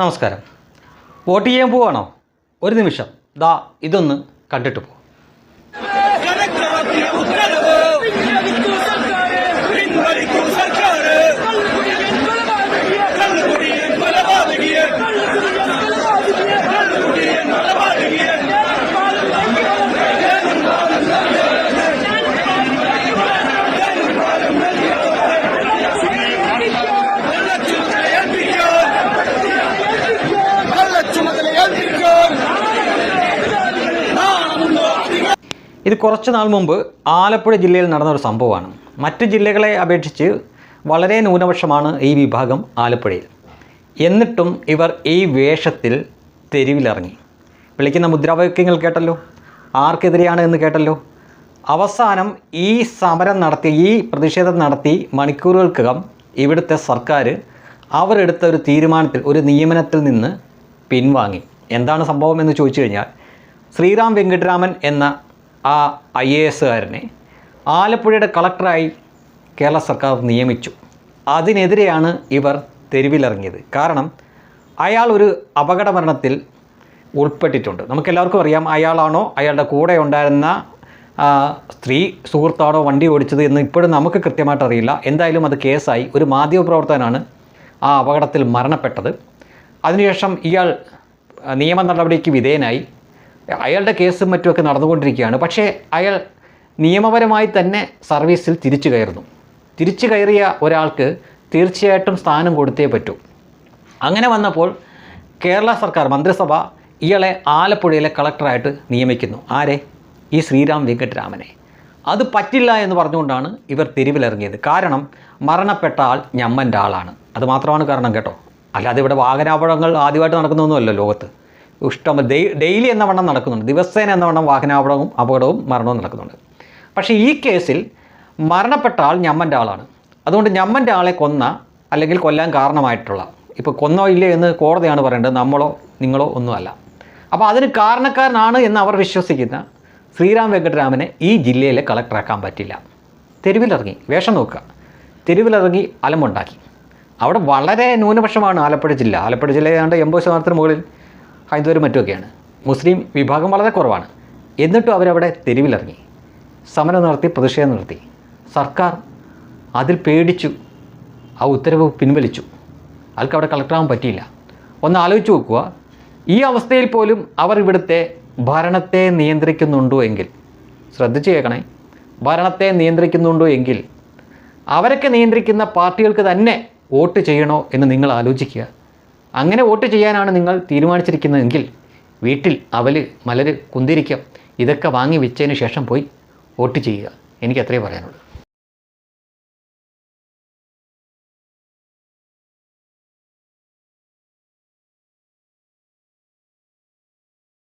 നമസ്കാരം. വോട്ട് ചെയ്യാൻ പോവാണോ? ഒരു നിമിഷം. ദാ ഇതൊന്ന് കണ്ടിട്ട് പോ ഇത് കുറച്ച് നാൾ മുമ്പ് ആലപ്പുഴ ജില്ലയിൽ നടന്ന ഒരു സംഭവമാണ്. മറ്റ് ജില്ലകളെ അപേക്ഷിച്ച് വളരെ ന്യൂനപക്ഷമാണ് ഈ വിഭാഗം ആലപ്പുഴയിൽ. എന്നിട്ടും ഇവർ ഈ വേഷത്തിൽ തെരുവിലിറങ്ങി. വിളിക്കുന്ന മുദ്രാവാക്യങ്ങൾ കേട്ടല്ലോ? ആർക്കെതിരെയാണ് എന്ന് കേട്ടല്ലോ? അവസാനം ഈ സമരം നടത്തി ഈ പ്രതിഷേധം നടത്തി മണിക്കൂറുകൾക്കകം ഇവിടുത്തെ സർക്കാർ അവരെടുത്ത ഒരു തീരുമാനത്തിൽ ഒരു നിയമനത്തിൽ നിന്ന് പിൻവാങ്ങി. എന്താണ് സംഭവം എന്ന് ചോദിച്ചു കഴിഞ്ഞാൽ ശ്രീറാം വെങ്കിട്ടരാമൻ എന്ന ആ ഐ എ എസുകാരനെ ആലപ്പുഴയുടെ കളക്ടറായി കേരള സർക്കാർ നിയമിച്ചു. അതിനെതിരെയാണ് ഇവർ തെരുവിലിറങ്ങിയത്. കാരണം അയാൾ ഒരു അപകട മരണത്തിൽ ഉൾപ്പെട്ടിട്ടുണ്ട്. നമുക്കെല്ലാവർക്കും അറിയാം അയാളാണോ അയാളുടെ കൂടെ ഉണ്ടായിരുന്ന സ്ത്രീ സുഹൃത്താണോ വണ്ടി ഓടിച്ചത് എന്ന് ഇപ്പോഴും നമുക്ക് കൃത്യമായിട്ട് അറിയില്ല. എന്തായാലും അത് കേസായി. ഒരു മാധ്യമപ്രവർത്തകനാണ് ആ അപകടത്തിൽ മരണപ്പെട്ടത്. അതിനുശേഷം ഇയാൾ നിയമ നടപടിക്ക് വിധേയനായി. അയാളുടെ കേസും മറ്റുമൊക്കെ നടന്നുകൊണ്ടിരിക്കുകയാണ്. പക്ഷേ അയാൾ നിയമപരമായി തന്നെ സർവീസിൽ തിരിച്ചു കയറുന്നു. തിരിച്ചു കയറിയ ഒരാൾക്ക് തീർച്ചയായിട്ടും സ്ഥാനം കൊടുത്തേ പറ്റൂ. അങ്ങനെ വന്നപ്പോൾ കേരള സർക്കാർ മന്ത്രിസഭ ഇയാളെ ആലപ്പുഴയിലെ കളക്ടറായിട്ട് നിയമിക്കുന്നു. ആരെ? ഈ ശ്രീരാം വെങ്കട്ടരാമനെ. അത് പറ്റില്ല എന്ന് പറഞ്ഞുകൊണ്ടാണ് ഇവർ തെരുവിലിറങ്ങിയത്. കാരണം മരണപ്പെട്ട ആൾ ഞമ്മന്റെ ആളാണ്. അത് മാത്രമാണ് കാരണം കേട്ടോ. അല്ലാതെ ഇവിടെ വാഹനാപകടങ്ങൾ ആദ്യമായിട്ട് നടക്കുന്നൊന്നുമല്ല ലോകത്ത്. ഇഷ്ടം. ഡെയ്- ഡെയിലി എന്ന വണ്ണം നടക്കുന്നുണ്ട്. ദിവസേന എന്ന വണ്ണം വാഹനാപകടവും അപകടവും മരണവും നടക്കുന്നുണ്ട്. പക്ഷേ ഈ കേസിൽ മരണപ്പെട്ട ആൾ ഞമ്മന്റെ ആളാണ്. അതുകൊണ്ട് ഞമ്മന്റെ ആളെ കൊന്ന അല്ലെങ്കിൽ കൊല്ലാൻ കാരണമായിട്ടുള്ള ഇപ്പോൾ കൊന്നോ ഇല്ലേ എന്ന് കോടതിയാണ് പറയേണ്ടത്. നമ്മളോ നിങ്ങളോ ഒന്നുമല്ല. അപ്പോൾ അതിന് കാരണക്കാരനാണ് എന്ന് അവർ വിശ്വസിക്കുന്ന ശ്രീറാം വെങ്കട്ടരാമനെ ഈ ജില്ലയിലെ കളക്ടറാക്കാൻ പറ്റില്ല. തെരുവിലിറങ്ങി വേഷം നോക്കുക. തെരുവിലിറങ്ങി അലമുണ്ടാക്കി അവിടെ വളരെ ന്യൂനപക്ഷമാണ് ആലപ്പുഴ ജില്ല. ആലപ്പുഴ ജില്ല ഏതാണ്ട് എൺപത് ശതമാനത്തിന് മുകളിൽ ഹൈന്ദവരും മറ്റുമൊക്കെയാണ്. മുസ്ലിം വിഭാഗം വളരെ കുറവാണ്. എന്നിട്ടും അവരവിടെ തെരുവിലിറങ്ങി. സമരം നടത്തി പ്രതിഷേധം നടത്തി. സർക്കാർ അതിൽ പേടിച്ചു. ആ ഉത്തരവ് പിൻവലിച്ചു. അയാൾക്ക് അവിടെ കളക്ടറാകാൻ പറ്റിയില്ല. ഒന്ന് ആലോചിച്ച് നോക്കുക. ഈ അവസ്ഥയിൽ പോലും അവർ ഇവിടുത്തെ ഭരണത്തെ നിയന്ത്രിക്കുന്നുണ്ടോ എങ്കിൽ ശ്രദ്ധിച്ച് കേൾക്കണേ. ഭരണത്തെ നിയന്ത്രിക്കുന്നുണ്ടോ എങ്കിൽ അവരൊക്കെ നിയന്ത്രിക്കുന്ന പാർട്ടികൾക്ക് തന്നെ വോട്ട് ചെയ്യണോ എന്ന് നിങ്ങൾ ആലോചിക്കുക. അങ്ങനെ വോട്ട് ചെയ്യാനാണ് നിങ്ങൾ തീരുമാനിച്ചിരിക്കുന്നതെങ്കിൽ വീട്ടിൽ അവൽ മലര് കുന്തിരിക്കം ഇതൊക്കെ വാങ്ങി വെച്ചതിന് ശേഷം പോയി വോട്ട് ചെയ്യുക. എനിക്ക് അത്രയേ പറയാനുള്ളൂ.